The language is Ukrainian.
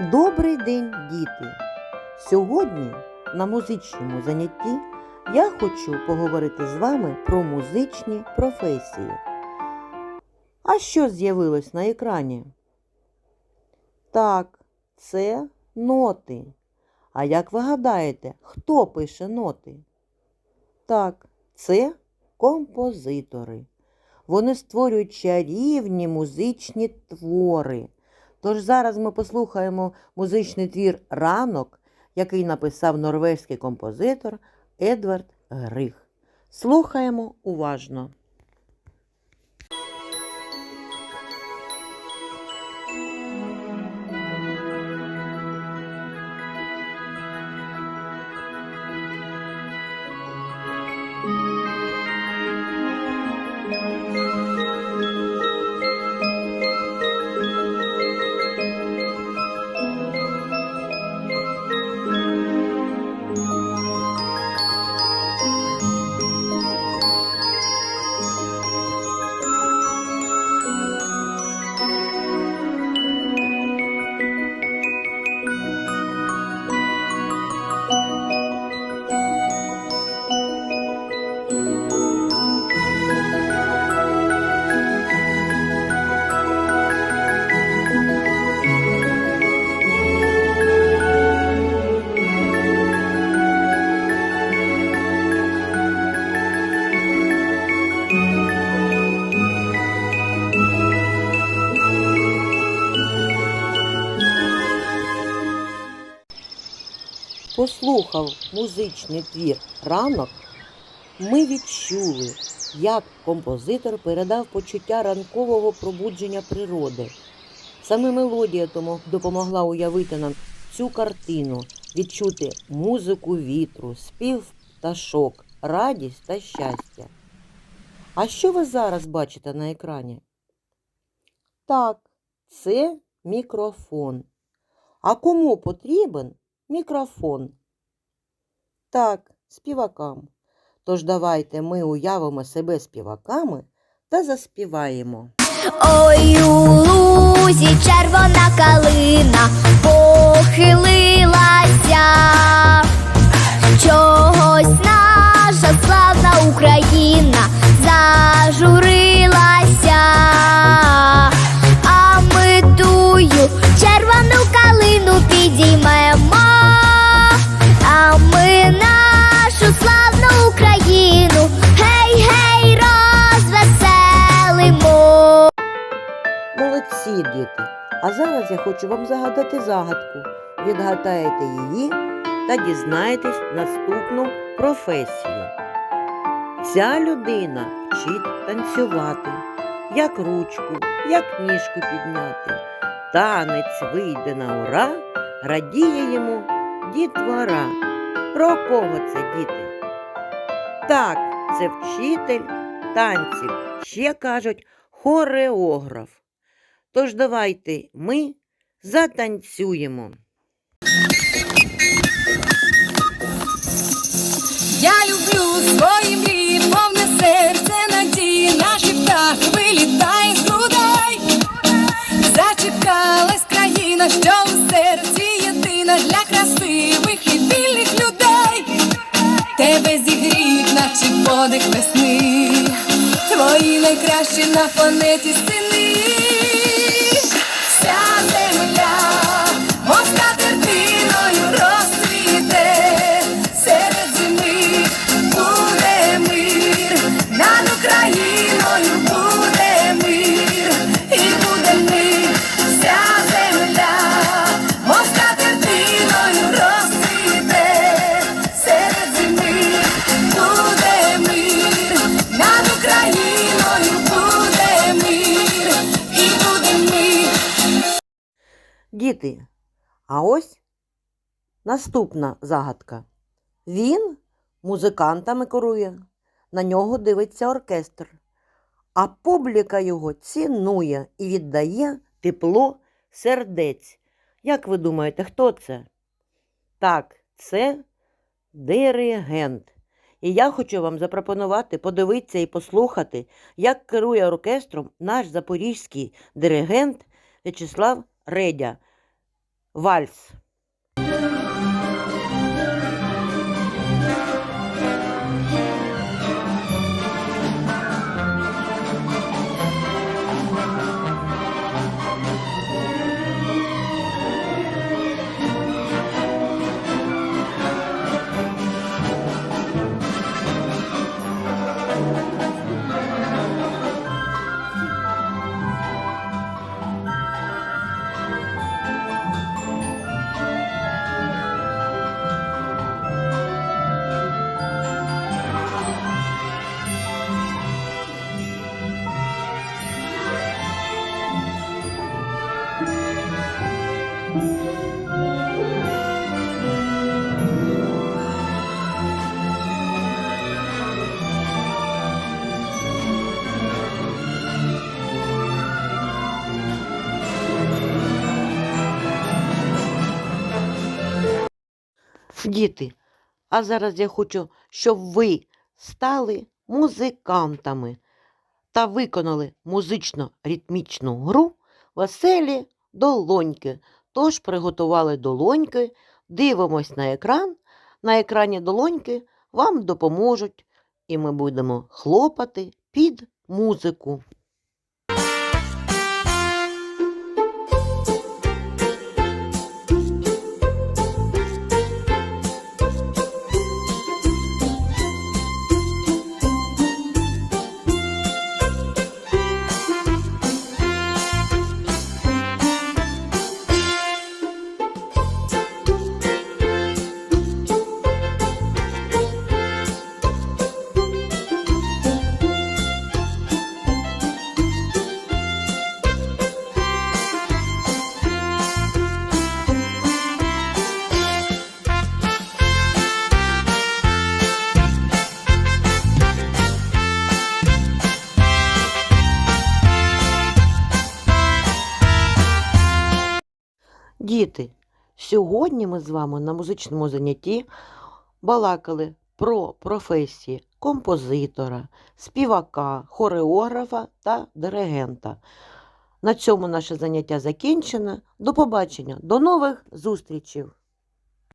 Добрий день, діти! Сьогодні на музичному занятті я хочу поговорити з вами про музичні професії. А що з'явилось на екрані? Так, це ноти. А як ви гадаєте, хто пише ноти? Так, це композитори. Вони створюють чарівні музичні твори. Тож зараз ми послухаємо музичний твір Ранок, який написав норвезький композитор Едвард Грих. Слухаємо уважно. Послухав музичний твір Ранок, ми відчули, як композитор передав почуття ранкового пробудження природи. Саме мелодія тому допомогла уявити нам цю картину, відчути музику вітру, спів пташок, радість та щастя. А що ви зараз бачите на екрані? Так, це мікрофон. А кому потрібен мікрофон? Так, співакам. Тож давайте ми уявимо себе співаками та заспіваємо. Ой, у лузі червона калина похилилася. Чогось А зараз я хочу вам загадати загадку. Відгадаєте її та дізнаєтесь наступну професію. Ця людина вчить танцювати, як ручку, як ніжку підняти. Танець вийде на ура, радіє йому дітвора. Про кого це діти? Так, це вчитель танців, ще кажуть хореограф. Тож давайте ми затанцюємо. Я люблю свої мрії, повне серце надії, наші птахи вилітає з грудей. Зачекалась країна, що у серці єдина для красивих і вільних людей. Тебе зігріють, наче подих весни, твої найкращі на планеті сини. Діти, а ось наступна загадка. Він музикантами керує, на нього дивиться оркестр, а публіка його цінує і віддає тепло сердець. Як ви думаєте, хто це? Так, це диригент. І я хочу вам запропонувати подивитися і послухати, як керує оркестром наш запорізький диригент В'ячеслав Редя. Вальс. Діти, а зараз я хочу, щоб ви стали музикантами та виконали музично-ритмічну гру веселі долоньки. Тож приготували долоньки, дивимось на екран. На екрані долоньки вам допоможуть, і ми будемо хлопати під музику. Діти, сьогодні ми з вами на музичному занятті балакали про професії композитора, співака, хореографа та диригента. На цьому наше заняття закінчено. До побачення, до нових зустрічей!